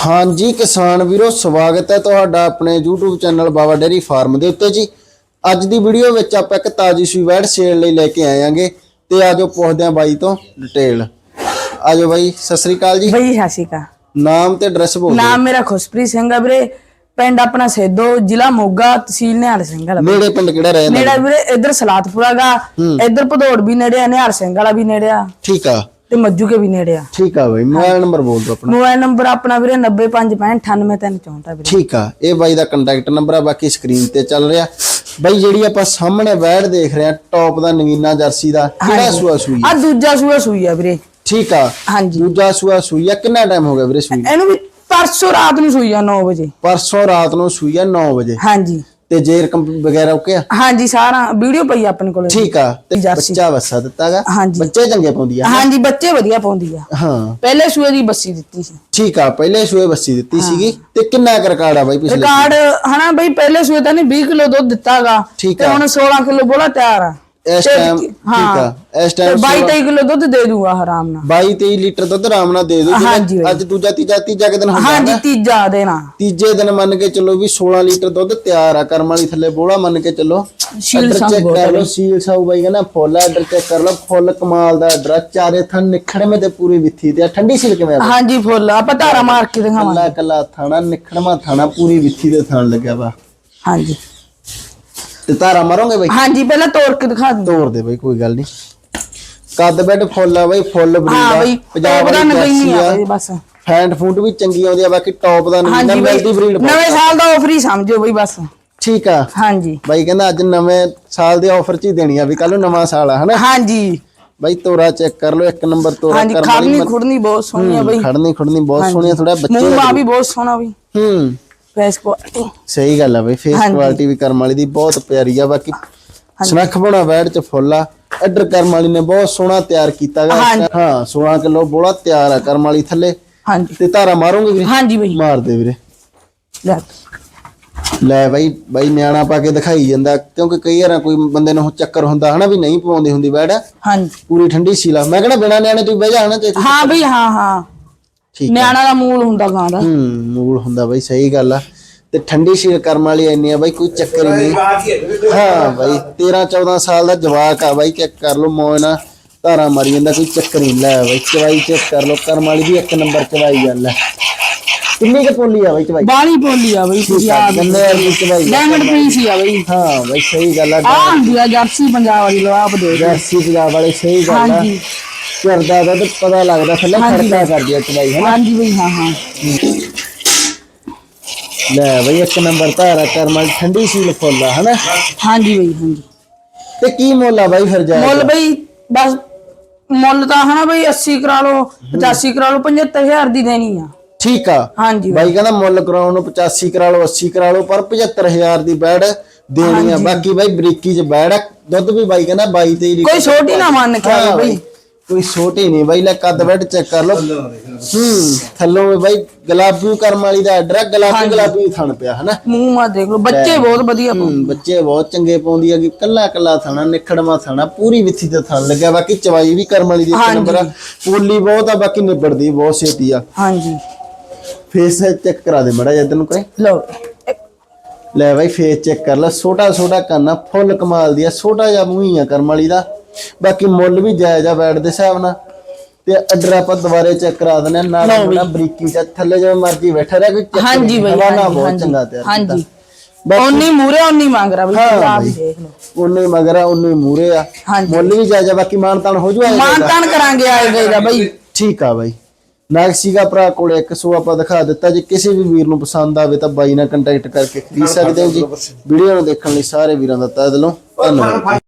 ਹਾਂਜੀ ਕਿਸਾਨ ਵੀਰੋ ਸਵਾਗਤ ਹੈ ਤੁਹਾਡਾ ਆਪਣੇ YouTube channel Baba dairy farm ਦੇ ਉੱਤੇ ਜੀ। ਅੱਜ ਦੀ ਵੀਡੀਓ ਵਿੱਚ ਆਪਾਂ ਇੱਕ ਤਾਜੀ ਸੂਈ ਵੈੜ ਸੇਲ ਲਈ ਲੈ ਕੇ ਆਏ ਆਂਗੇ ਤੇ ਆਜੋ ਪੁੱਛਦੇ ਆਂ ਬਾਈ ਤੋਂ ਡਿਟੇਲ ਆਜੋ ਬਾਈ ਸਤਿ ਸ੍ਰੀ ਅਕਾਲ ਜੀ। ਬਈ ਅਕਾਲ। ਨਾਮ ਤੇ ਐਡਰੈਸ ਬੋਲ ਦਿਓ। ਨਾਮ ਮੇਰਾ ਖੁਸ਼ਪ੍ਰੀਤ ਸਿੰਘ ਆ ਵੀਰੇ। ਪਿੰਡ ਆਪਣਾ ਸੇਦੋ ਜ਼ਿਲ੍ਹਾ ਮੋਗਾ ਤਹਿਸੀਲ ਨਿਹਾਲ ਸਿੰਘ ਵਾਲਾ। ਨੇੜੇ ਪਿੰਡ ਕਿਹੜਾ ਰਹਿ ਜਾਂਦਾ ਨੇੜਾ ਵੀਰੇ ਇੱਧਰ ਸਲਾਤਪੁਰਾ ਗਾ ਇੱਧਰ ਭਦੌੜ ਵੀ ਨੇੜੇ ਆ ਨਿਹਾਲ ਸਿੰਘ ਵਾਲਾ ਵੀ ਨੇੜੇ ਆ ਠੀਕ ਆ। ਤੇ ਮੱਜੂ ਕੇ ਵੀ ਨੇੜੇ ਆ। ਠੀਕ ਆ ਬਾਈ ਮੋਬਾਈਲ ਨੰਬਰ ਬੋਲ ਦਿਓ ਆਪਣਾ। ਮੋਬਾਈਲ ਨੰਬਰ ਆਪਣਾ ਵੀਰੇ 9565983364 ਵੀਰੇ। ਠੀਕ ਆ ਇਹ ਬਾਈ ਦਾ ਕੰਟੈਕਟ ਨੰਬਰ ਆ ਬਾਕੀ ਸਕਰੀਨ ਤੇ ਚੱਲ ਰਿਹਾ। ਬਾਈ ਜਿਹੜੀ ਆਪਾਂ ਸਾਹਮਣੇ ਵੈੜ ਦੇਖ ਰਹੇ ਆ ਟੌਪ ਦਾ ਨਗੀਨਾ ਜਰਸੀ ਦਾ ਕਿਹੜਾ ਸੂਆ ਸੂਈ ਆ? ਦੂਜਾ ਸੂਆ ਸੂਈ ਆ ਵੀਰੇ। ਠੀਕ ਆ ਹਾਂਜੀ। ਦੂਜਾ ਸੂਆ ਸੂਈ ਆ ਕਿੰਨਾ ਟਾਈਮ ਹੋ ਗਿਆ ਵੀਰੇ ਸੂਈ? ਇਹਨੂੰ ਵੀ ਪਰਸੋਂ ਰਾਤ ਨੂੰ ਸੂਈ ਆ 9 ਵਜੇ। ਪਰਸੋਂ ਰਾਤ ਨੂੰ ਸੂਈ ਆ 9 ਵਜੇ। ਹਾਂਜੀ। ਤੇ ਜੇਰ ਕੰਪ ਵਗੈਰਾ ਓਕੇ ਆ? ਹਾਂਜੀ ਸਾਰਾ ਵੀਡੀਓ ਪਈ ਆ ਆਪਣੇ ਕੋਲ। ਠੀਕ ਆ ਤੇ ਜਰਸੀ। ਬੱਚਾ ਵਸਾ ਦਿੱਤਾਗਾ ਹਾਂਜੀ। ਬੱਚੇ ਚੰਗੇ ਪਾਉਂਦੀ ਆ ਹਾਂਜੀ ਬੱਚੇ ਵਧੀਆ ਪਾਉਂਦੀ ਆ। ਹਾਂ। ਪਹਿਲੇ ਸੂਏ ਦੀ ਬੱਸੀ ਦਿੱਤੀ ਸੀ। ਠੀਕ ਆ ਪਹਿਲੇ ਸੂਏ ਬੱਸੀ ਦਿੱਤੀ ਸੀਗੀ ਤੇ ਕਿੰਨਾ ਕੁ ਰਿਕਾਰਡ ਆ ਬਾਈ ਪਿਛਲੇ ਰਿਕਾਰਡ ਹਨਾ ਬਈ ਪਹਿਲੇ ਸੂਏ ਤਾਂ ਨਹੀਂ 20 ਕਿਲੋ ਦੁੱਧ ਦਿੱਤਾਗਾ ਠੀਕ ਤੇ ਆ। ਹੁਣ 16 ਕਿਲੋ ਬੋਲਾ ਤਿਆਰ ਆ। ਇਸ ਤੇ- ਟਾਈਮ ਠੀਕ। ਆ। ਇਸ ਟਾਈਮ 22 23 ਕਿਲੋ ਦੁੱਧ ਦੇ ਦੂਗਾ ਆਰਾਮ ਨਾਲ। 22 23 ਲੀਟਰ ਦੁੱਧ ਆਰਾਮ ਨਾਲ ਦੇ ਦੋ। ਅੱਜ ਦੂਜਾ ਤੀਜਾ ਤੀਜਾ ਕੁ ਦਿਨ ਹੁੰਦਾ ਹਾਂਜੀ ਤੀਜਾ ਦੇਣਾ ਤੀਜੇ ਦਿਨ ਮੰਨ ਕੇ ਚੱਲੋ ਵੀ 16 ਲੀਟਰ ਦੁੱਧ ਤਿਆਰ ਆ। ਕਰਮ ਵਾਲੀ ਥੱਲੇ ਬੋਲਾ ਮੰਨ ਕੇ ਚੱਲੋ। ਸ਼ੀਲ ਚੈੱਕ ਬੋਲ ਕਰ ਲਓ। ਸੀਲ ਸਾਊ ਬਾਈ ਕਹਿੰਦਾ ਫੁੱਲ ਆਰਡਰ ਚੈੱਕ ਕਰ ਲਓ। ਫੁੱਲ ਕਮਾਲ ਦਾ ਆਰਡਰ ਚਾਰੇ ਥਣ ਨਿਖੜਵੇਂ ਤੇ ਪੂਰੀ ਵਿੱਥੀ ਤੇ। ਠੰਡੀ ਸਿਲ ਕਿਵੇਂ ਆ ਹਾਂਜੀ ਫੁੱਲ ਆਪਾਂ ਧਾਰਾ ਮਾਰ ਕੇ ਦਿਖਾਵਾਂਗੇ। ਕੱਲਾ ਕੱਲਾ ਥਾਣਾ ਨਿਖੜਵਾ ਥਾਣਾ ਪੂਰੀ ਵਿੱਥੀ ਦੇ ਥਣ ਲੱਗਿਆ ਵਾ। ਹਾਂਜੀ। ਤੇ ਧਾਰਾ ਮਾਰੋਗੇ ਬਾਈ? ਹਾਂਜੀ ਪਹਿਲਾਂ ਤੋੜ ਕੇ ਦਿਖਾ ਦਿੰਦੇ ਤੋੜ ਦੇ ਬਾਈ ਕੋਈ ਗੱਲ ਨਹੀਂ। ਕੱਦ ਬੈਡ ਫੁੱਲ ਆ ਬਾਈ ਫੁੱਲ ਹਾਂ ਬਰੀਡ ਬਈ ਆ ਪੰਜਾਬ ਟੌਪ ਦਾ ਨਗਈ ਜਰਸੀ ਆ। ਆ ਬਈ ਬਸ। ਫੈਂਟ ਫੂਟ ਵੀ ਚੰਗੀ ਆਉਂਦੀ ਆ ਬਾਕੀ ਟੌਪ ਦਾ ਨਹੀਂ। ਹਾਂਜੀ ਬਈ ਮਿਲਦੀ ਬਰੀਡ ਨਵੇਂ ਸਾਲ ਦਾ ਆਫਰ ਹੀ ਸਮਝੋ ਬਈ ਬਸ। ਠੀਕ ਆ। ਹਾਂਜੀ। ਬਾਈ ਕਹਿੰਦਾ ਅੱਜ ਨਵੇਂ ਸਾਲ ਦੇ ਆਫਰ ਚ ਹੀ ਦੇਣੀ ਆ ਵੀ ਕੱਲ ਨੂੰ ਨਵਾਂ ਸਾਲ ਆ ਹਨਾ? ਹਾਂਜੀ। ਬਾਈ ਤੋਰਾ ਚੈੱਕ ਕਰ ਲਓ ਇੱਕ ਨੰਬਰ ਤੋਰਾ ਹਾਂਜੀ ਖੜਨੀ ਖੁੜਨੀ ਬਹੁਤ ਸੋਹਣੀ ਆ ਬਈ। ਖੜਨੀ ਖੜਨੀ ਬਹੁਤ ਸੋਹਣੀ ਆ ਥੋੜਾ ਬੱਚੇ ਮੂੰਹ ਮਾ ਵੀ ਬਹੁਤ ਸੋਹਣਾ ਬਈ। ਹੂੰ। ਫੇਸ ਕੁਆਲਿਟੀ ਸਹੀ ਗੱਲ ਆ ਬਈ ਫੇਸ ਹਾਂਜੀ। ਕੁਆਲਿਟੀ ਵੀ ਕਰਮ ਵਾਲੀ ਦੀ ਬਹੁਤ ਪਿਆਰੀ ਆ ਬਾਕੀ ਸਨੱਖ ਬਣਾ ਵੈੜ ਚ ਫੁੱਲ ਆ। ਐਡਰ ਕਰਮ ਵਾਲੀ ਨੇ ਬਹੁਤ ਸੋਹਣਾ ਤਿਆਰ ਕੀਤਾ ਗਾ। ਹਾਂਜੀ। ਹਾਂ 16 ਕਿਲੋ ਬੋਲਾ ਤਿਆਰ ਆ ਕਰਮ ਵਾਲੀ ਥੱਲੇ। ਹਾਂਜੀ। ਤੇ ਧਾਰਾ ਮਾਰੋਗੇ ਵੀਰੇ? ਹਾਂਜੀ ਬਈ। ਮਾਰ ਦੇ ਵੀਰੇ। ਲੈ। ਲੈ ਬਾਈ ਬਾਈ ਨਿਆਣਾ ਪਾ ਕੇ ਦਿਖਾਈ ਜਾਂਦਾ ਕਿਉਂਕਿ ਕਈ ਵਾਰਾਂ ਕੋਈ ਬੰਦੇ ਨੂੰ ਚੱਕਰ ਹੁੰਦਾ ਹਨਾ ਵੀ ਨਹੀਂ ਪਵਾਉਂਦੀ ਹੁੰਦੀ ਵੈੜ ਹਾਂਜੀ। ਪੂਰੀ ਠੰਡੀ ਸੀਲਾ। ਮੈਂ ਕਹਿੰਦਾ ਬਿਨਾ ਨਿਆਣੇ ਤੂੰ ਬਹਿ ਜਾ ਹਨਾ ਤੇ ਹਾਂ ਬਈ ਹਾਂ ਹਾਂ। ਠੀਕ ਆ ਨਿਆਣਾ ਦਾ ਮੂਲ ਹੁੰਦਾ ਗਾਂ ਦਾ। ਹੂੰ ਮੂਲ ਹੁੰਦਾ ਬਾਈ ਸਹੀ ਗੱਲ ਆ। ਤੇ ਠੰਡੀ ਸੀਲ ਕਰਮ ਵਾਲੀ ਇੰਨੀ ਆ ਬਾਈ ਕੋਈ ਚੱਕਰ ਹੀ ਨਹੀਂ। ਹਾਂ ਬਾਈ 13 14 ਸਾਲ ਦਾ ਜਵਾਕ ਆ ਬਾਈ ਚੈੱਕ ਕਰ ਲਓ ਮੌਜ ਨਾਲ ਧਾਰਾਂ ਮਾਰੀ ਜਾਂਦਾ ਕੋਈ ਚੱਕਰ ਹੀ। ਲੈ ਬਾਈ। ਚਵਾਈ ਚੈੱਕ ਕਰ ਲਓ ਕਰਮ ਵਾਲੀ ਵੀ ਇੱਕ ਨੰਬਰ ਚਵਾਈ ਗੱਲ ਹੈ ਕਿੰਨੀ ਕੁ ਪੋਲੀ ਆ ਬਾਈ ਚਵਾਈ? ਬਾਲੀ ਬੋਲੀ ਆ ਬਈ ਤੁਸੀਂ ਆ ਗੰਨੇ ਵਾਲੀ ਚਵਾਈ। ਡਾਇਮੰਡ ਪੀਸ ਹੀ ਆ ਬਈ। ਹਾਂ ਬਾਈ ਸਹੀ ਗੱਲ ਆ ਆ ਹੁੰਦੀ ਆ ਜਰਸੀ ਪੰਜਾਬ ਵਾਲੀ ਲੋ ਆਪ ਦੇ ਜਰਸੀ ਪੰਜਾਬ ਵਾਲੇ ਸਹੀ ਗੱਲ ਆ। ਹਾਂਜੀ। ਕਰਦਾ ਦਾ ਤਾਂ ਪਤਾ ਲੱਗਦਾ ਥੱਲੇ ਖੜਕਾ ਕਰਦੀ ਆ ਚਵਾਈ ਹੈ ਹਾਂਜੀ ਬਈ ਹਾਂ ਹਾਂ। ਲੈ ਬਈ ਇੱਕ ਨੰਬਰ ਧਾਰਾ ਕਰਮ ਵਾਲੀ ਠੰਡੀ ਸੀਲ ਫੁੱਲ ਆ ਹਨਾ? ਹਾਂਜੀ ਬਈ ਹਾਂਜੀ। ਤੇ ਕੀ ਮੁੱਲ ਆ ਬਾਈ ਫਿਰ ਜਾਏ ਮੁੱਲ ਬਈ ਬਸ ਮੁੱਲ ਤਾਂ ਹਨਾ ਬਈ 80 ਕਰਾ ਲਓ 85 ਕਰਾ ਲਓ 75000 ਦੀ ਦੇਣੀ ਆ। ਠੀਕ ਆ। ਹਾਂਜੀ ਬਾਈ। ਕਹਿੰਦਾ ਮੁੱਲ ਕਰਾਉਣ ਨੂੰ 85 ਕਰਾ ਲਓ 80 ਕਰਾ ਲਓ ਪਰ 75000 ਦੀ ਬੈੜ ਦੇਣੀ ਆ। ਬਾਕੀ ਬਾਈ ਬਰੀਕੀ ਚ ਬੈੜ ਆ ਦੁੱਧ ਵੀ ਬਾਈ ਕਹਿੰਦਾ 22 23 ਲੀਟਰ ਕੋਈ ਛੋਟੀ ਨਾ ਮੰਨ ਕੇ ਹਾਂ ਬਈ। ਕੋਈ ਛੋਟੀ ਨਹੀਂ ਬਾਈ ਲੈ ਕੱਦ ਬੈਡ ਚੈੱਕ ਕਰ ਲਓ। ਹੂੰ। ਥੱਲੋਂ ਵੀ ਬਾਈ ਗੁਲਾਬੀ ਕਰਮ ਵਾਲੀ ਦਾ ਆ ਗੁਲਾਬੀ ਗੁਲਾਬੀ ਥਣ ਪਿਆ ਹਨਾ? ਮੂੰਹ ਮਾ ਦੇਖ ਲਓ ਬੱਚੇ ਬਹੁਤ ਵਧੀਆ ਬੱਚੇ ਬਹੁਤ ਚੰਗੇ ਪਾਉਂਦੀ ਆ ਕਿ ਕੱਲਾ ਕੱਲਾ ਥਣਾ ਨਿਖੜਵਾ ਥਣਾ ਪੂਰੀ ਵਿੱਥੀ ਤੇ ਥਣ ਲੱਗਿਆ ਬਾਕੀ ਚਵਾਈ ਵੀ ਕਰਮ ਵਾਲੀ ਦੀ। ਨੰਬਰ ਆ। ਪੋਲੀ ਬਹੁਤ ਆ ਬਾਕੀ ਨਿਬੜਦੀ ਬਹੁਤ ਛੇਤੀ ਆ। ਹਾਂਜੀ। ਫੇਸ ਚੈੱਕ ਕਰਾ ਦੇ ਮੜਾ ਜਦ ਨੂੰ ਕਹੇ ਲਓ। ਲੈ ਬਾਈ ਫੇਸ ਚੈੱਕ ਕਰ ਲੈ ਛੋਟਾ ਛੋਟਾ ਕੰਨਾ ਫੁੱਲ ਕਮਾਲ ਦੀ ਆ ਛੋਟਾ ਜਿਹਾ ਮੂੰਹ ਹੀ ਆ ਕਰਮ ਵਾਲੀ ਦਾ। ਬਾਕੀ ਮੁੱਲ ਵੀ ਜਾਇਜ਼ ਆ ਬੈਠ ਦੇ ਹਿਸਾਬ ਨਾਲ। ਤੇ ਅੱਡਰ ਆਪਾਂ ਦੁਬਾਰੇ ਚੈੱਕ ਕਰਾ ਦਿੰਦੇ ਆ ਨਾਲ ਨਾਲ ਬਰੀਕੀ ਚ ਥੱਲੇ ਜਿਵੇਂ ਮਰਜ਼ੀ ਬੈਠਾ ਰਿਹਾ ਕੋਈ ਚੱਕਰ ਹਾਂਜੀ ਨਹੀਂ, ਬਈ ਹਵਾ ਨਾਲ ਹਾਂਜੀ, ਬਹੁਤ ਹਾਂਜੀ। ਚੰਗਾ ਤਿਆਰ ਕੀਤਾ। ਹਾਂਜੀ। ਬਾਕੀ ਉਨੀ ਮੂਰੇ ਉਨੀ ਮੰਗ ਰਿਹਾ ਬਈ ਹਾਂ ਪੰਜਾਬ ਬਈ। ਦੇਖ ਲਓ। ਉਹਨੇ ਮਗਰ ਆ ਉਹਨੇ ਮੂਰੇ ਆ। ਹਾਂਜੀ। ਮੁੱਲ ਵੀ ਜਾਇਜ਼ ਆ ਬਾਕੀ ਮਾਨ ਤਾਨ ਹੋ ਜੂਗਾ ਮਾਨ ਤਾਨ ਕਰਾਂਗੇ ਆਏ ਗਏ ਦਾ ਬਈ। ਠੀਕ ਆ ਬਾਈ। ਨਾਗਸੀਗਾ ਭਰਾ ਕੋਲੇ ਇੱਕ ਸੌ ਆਪਾਂ ਦਿਖਾ ਦਿੱਤਾ ਜੇ। ਕਿਸੇ ਵੀ ਵੀਰ ਨੂੰ ਪਸੰਦ ਆਵੇ ਤਾਂ ਬਾਈ ਨਾਲ ਕੰਟੈਕਟ ਕਰਕੇ ਖਰੀਦ ਸਕਦੇ ਹੋ ਜੀ। ਵੀਡੀਓ ਨੂੰ ਦੇਖਣ ਲਈ ਸਾਰੇ ਵੀਰਾਂ ਦਾ ਤਹਿ ਦਿਲੋਂ। ਧੰਨਵਾਦ।